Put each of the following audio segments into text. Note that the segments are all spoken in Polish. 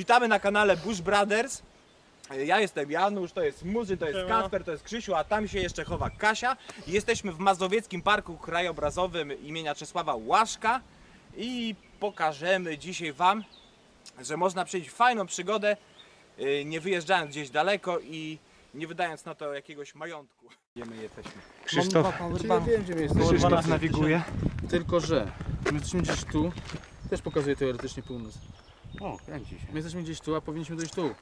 Witamy na kanale Bush Brothers. Ja jestem Janusz, to jest Murzy, to jest. Kasper, to jest Krzysiu, a tam się jeszcze chowa Kasia. Jesteśmy w Mazowieckim Parku Krajobrazowym imienia Czesława Łaszka i pokażemy dzisiaj Wam, że można przejść fajną przygodę, yy, nie wyjeżdżając gdzieś daleko i nie wydając na to jakiegoś majątku. Gdzie my jesteśmy? Krzysztof, Ja wiem, gdzie my jesteśmy. Krzysztof nawiguje. Tylko, że my jesteśmy gdzieś tu. Też pokazuje teoretycznie północ. O, kręci się. My jesteśmy gdzieś tu, a powinniśmy dojść tu.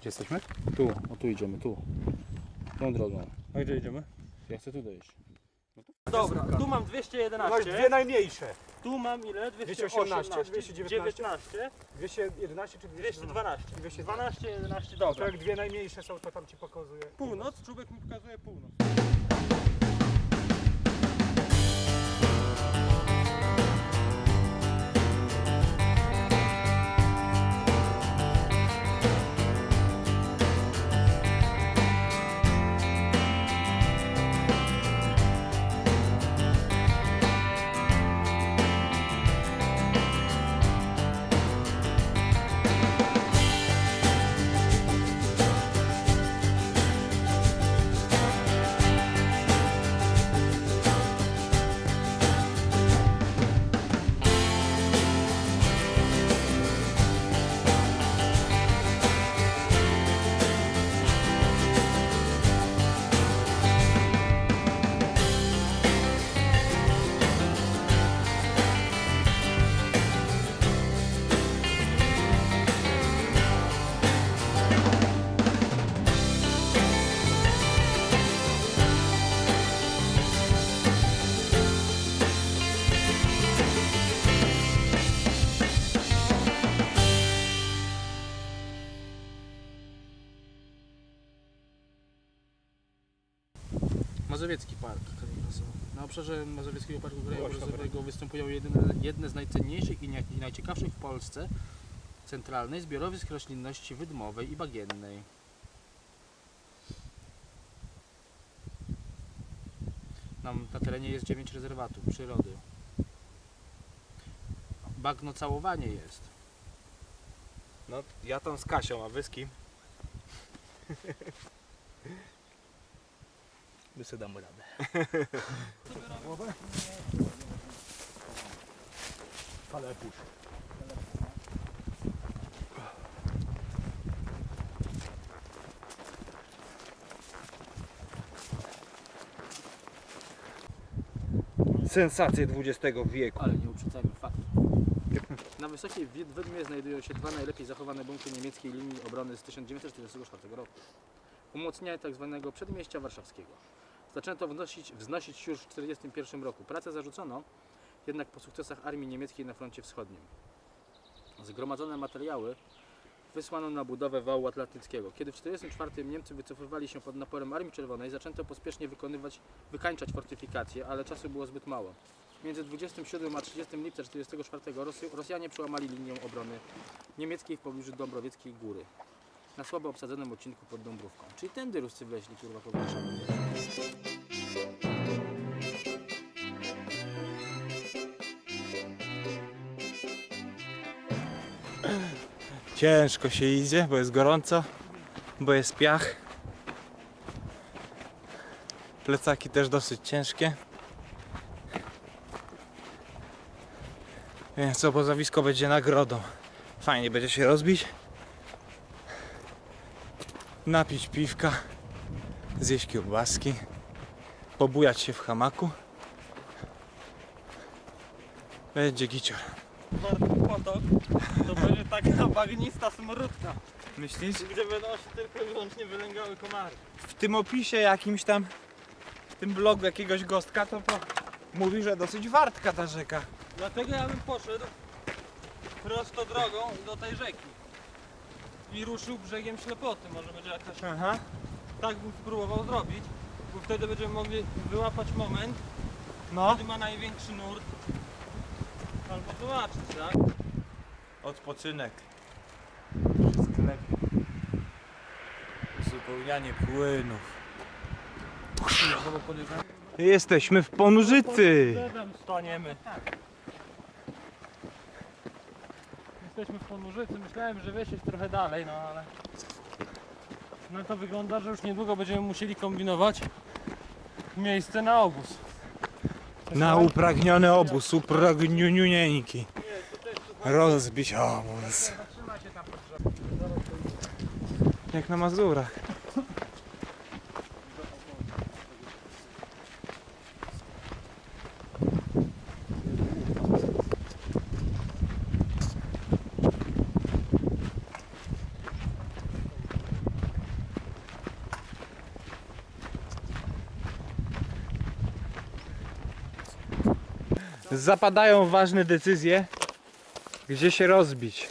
Gdzie jesteśmy? Tu, o tu idziemy, tu. Tą drogą. A gdzie idziemy? Ja chcę tu dojść. Dobra, tu mam 211, najmniejsze. tu mam ile? 218, 219. 19, 211 czy 212. 12, 11, dobra. jak dwie najmniejsze są, to tam ci pokazuje. Północ, czubek mi pokazuje północ. Mazowiecki Park Krajobrazowy. Na obszarze Mazowieckiego Parku Krajobrazowego występują jedne, jedne z najcenniejszych i nie- i najciekawszych w Polsce centralnej zbiorowisk roślinności wydmowej i bagiennej. Nam na terenie jest 9 rezerwatów przyrody. Bagno całowanie jest. No, ja tam z Kasią, a wy z kim? My sobie damy radę. Ale pusz. Sensacje XX wieku. Ale nie uprzedzajmy faktu. Na wysokiej wydmie znajdują się dwa najlepiej zachowane bunkry niemieckiej linii obrony z 1944 roku. Umocnienie tzw. przedmieścia warszawskiego. Zaczęto wnosić, wznosić już w 1941 roku. Pracę zarzucono jednak po sukcesach armii niemieckiej na froncie wschodnim. Zgromadzone materiały wysłano na budowę wału atlantyckiego. Kiedy w 1944 Niemcy wycofywali się pod naporem Armii Czerwonej, zaczęto pospiesznie wykonywać, wykańczać fortyfikacje, ale czasu było zbyt mało. Między 27 a 30 lipca 1944 Rosy- Rosjanie przełamali linię obrony niemieckiej w pobliżu Dąbrowieckiej Góry. Na słabo obsadzonym odcinku pod Dąbrówką. Czyli tędy Ruscy wleźli kurwa po. Ciężko się idzie, bo jest gorąco, bo jest piach. Plecaki też dosyć ciężkie. Więc obozowisko będzie nagrodą. Fajnie będzie się rozbić. Napić piwka. Zjeść kiełbaski. Pobujać się w hamaku. Będzie gicior. Potok to będzie taka bagnista smródka, Myślisz? gdzie będą się tylko i wyłącznie wylęgały komary. w tym opisie jakimś tam, w tym blogu jakiegoś gostka, to po, mówi, że dosyć wartka ta rzeka. Dlatego ja bym poszedł prosto drogą do tej rzeki. I ruszył brzegiem ślepoty, może będzie jakaś... Aha. Tak bym spróbował zrobić, bo wtedy będziemy mogli wyłapać moment, No. kiedy ma największy nurt. Albo zobaczyć, tak? Odpoczynek. Przy sklepie. Uzupełnianie płynów. Jesteśmy w Ponurzycy. Staniemy. Jesteśmy w Ponurzycy. Myślałem, że wiesz jest trochę dalej, no ale... No to wygląda, że już niedługo będziemy musieli kombinować miejsce na obóz. Na upragniony obóz, upragnioniunieńki. Rozbić obóz. Jak na Mazurach. Zapadają ważne decyzje, gdzie się rozbić,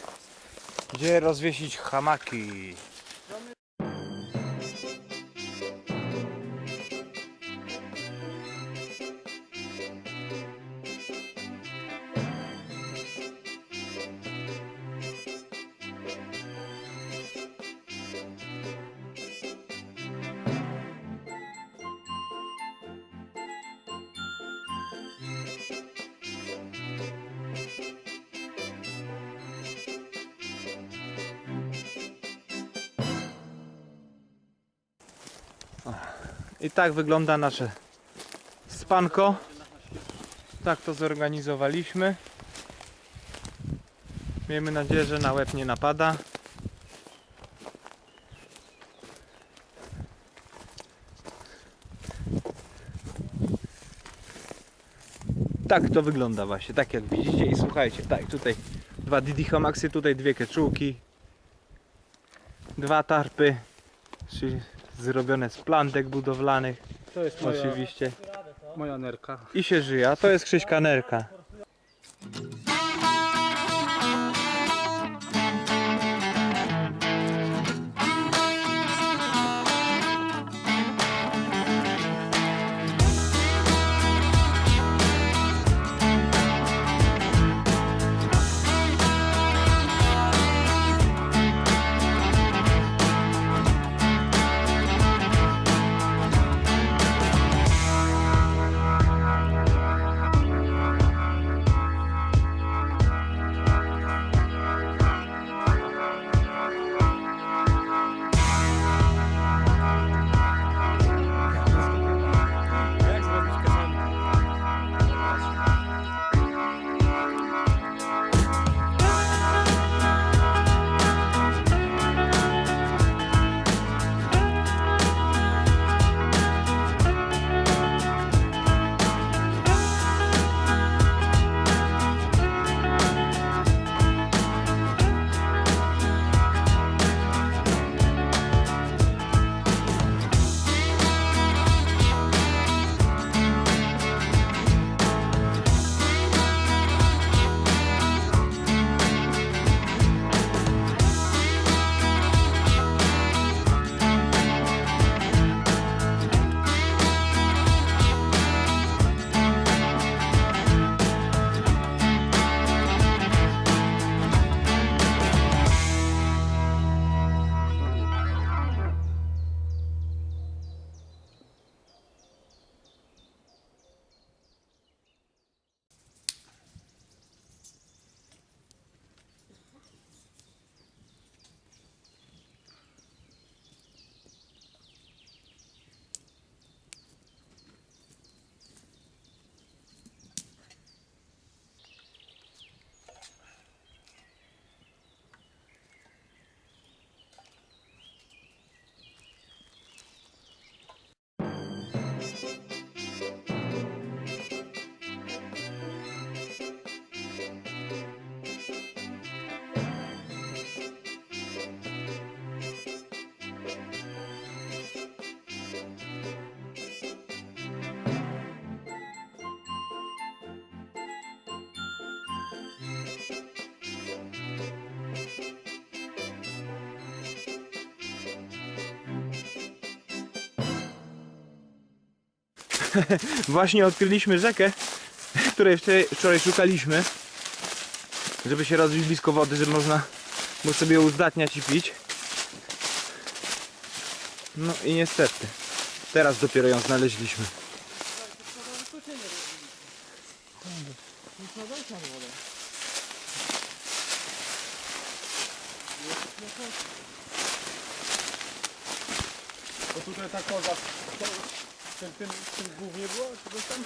gdzie rozwiesić hamaki. I tak wygląda nasze spanko. Tak to zorganizowaliśmy. Miejmy nadzieję, że na łeb nie napada. Tak to wygląda właśnie, tak jak widzicie i słuchajcie, tak tutaj dwa Didi Hamaxy, tutaj dwie keczułki, dwa tarpy, czyli zrobione z plantek budowlanych To jest moja, oczywiście moja nerka. i się żyje, a to jest Krzyśka Nerka. Właśnie odkryliśmy rzekę, której wczoraj, szukaliśmy, żeby się rozbić blisko wody, żeby można było sobie uzdatniać i pić. No i niestety, teraz dopiero ją znaleźliśmy. Tutaj ta koza ten, ten, ten głównie była, czy tam?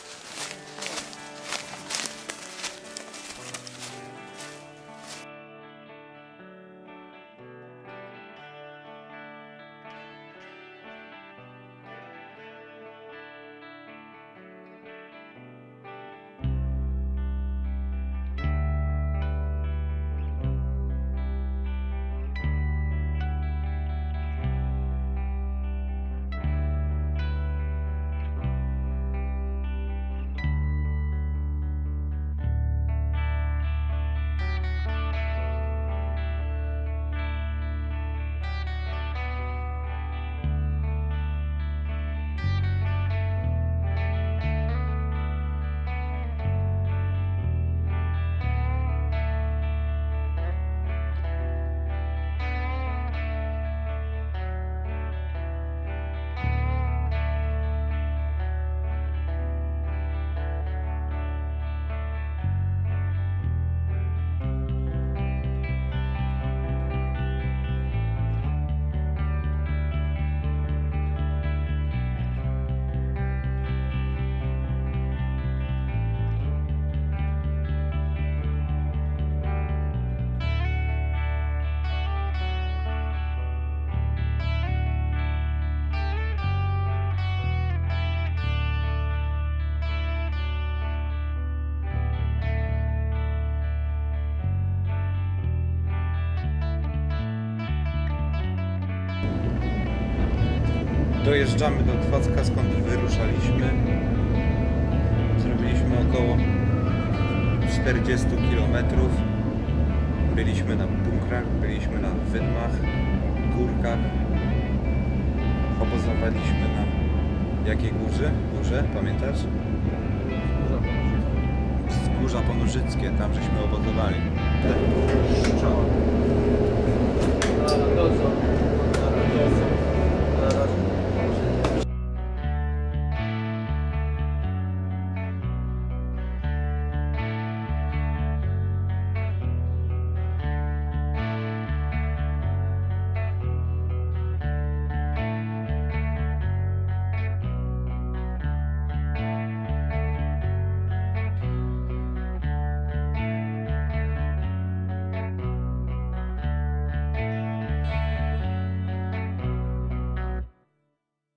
Dojeżdżamy do Kwacka, skąd wyruszaliśmy. Zrobiliśmy około 40 km. Byliśmy na bunkrach, byliśmy na wydmach, górkach. Obozowaliśmy na jakiej górze? Górze, pamiętasz? Wzgórza Ponużyckie, tam żeśmy obozowali. Naradozo. Naradozo.